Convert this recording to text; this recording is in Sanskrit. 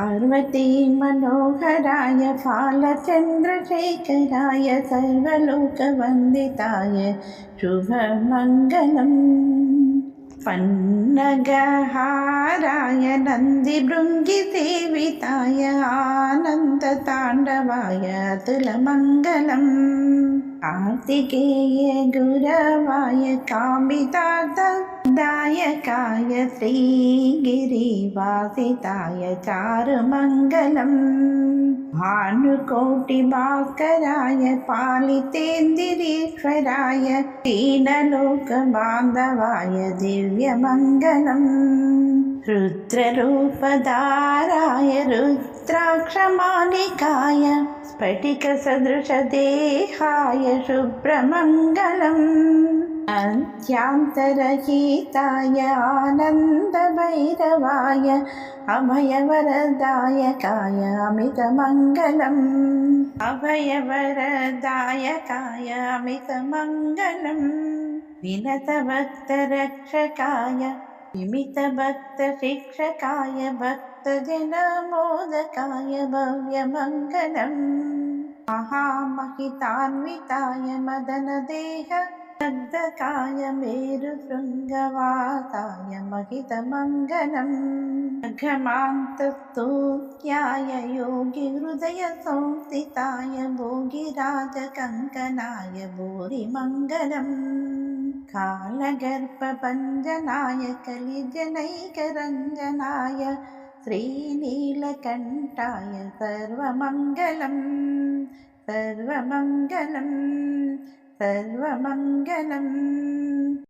पार्वती मनोहराय फालचन्द्रशेखराय सर्वलोकवन्दिताय शुभमङ्गलम् पन्नगहाराय नन्दिभृङ्गिसेविताय आनन्दताण्डवाय अतुलमङ्गलम् कार्तिकेय गुरवाय कामितादायकाय श्रीगिरिवासिताय चारुमङ्गलम् भानुकोटिभास्कराय पालितेन्दिरीश्वराय क्षीणलोकबान्धवाय दिव्यमङ्गलम् रुद्ररूपधाराय रुद्राक्षमालिकाय स्फटिकसदृशदेहाय शुभ्रमङ्गलम् अत्यान्तरहिताय आनन्दभैरवाय अभयवरदायकाय अमितमङ्गलम्। अभयवरदायकाय अमितमङ्गलम्। विनतभक्तरक्षकाय विमितभक्तशिक्षकाय भक्तजनमोदकाय भव्यमङ्गलम्। महामहितान्विताय मदनदेह दग्धकाय मेरुशृङ्गवासाय महितमङ्गलम् घमान्तस्तुत्याय योगिहृदयसंस्थिताय भोगिराजकङ्कनाय भूरिमङ्गलम्। कालगर्भभञ्जनाय कलिजनैकरञ्जनाय श्रीनीलकण्ठाय सर्वमङ्गलम्। सर्वमङ्गलम् സർവമംഗലം.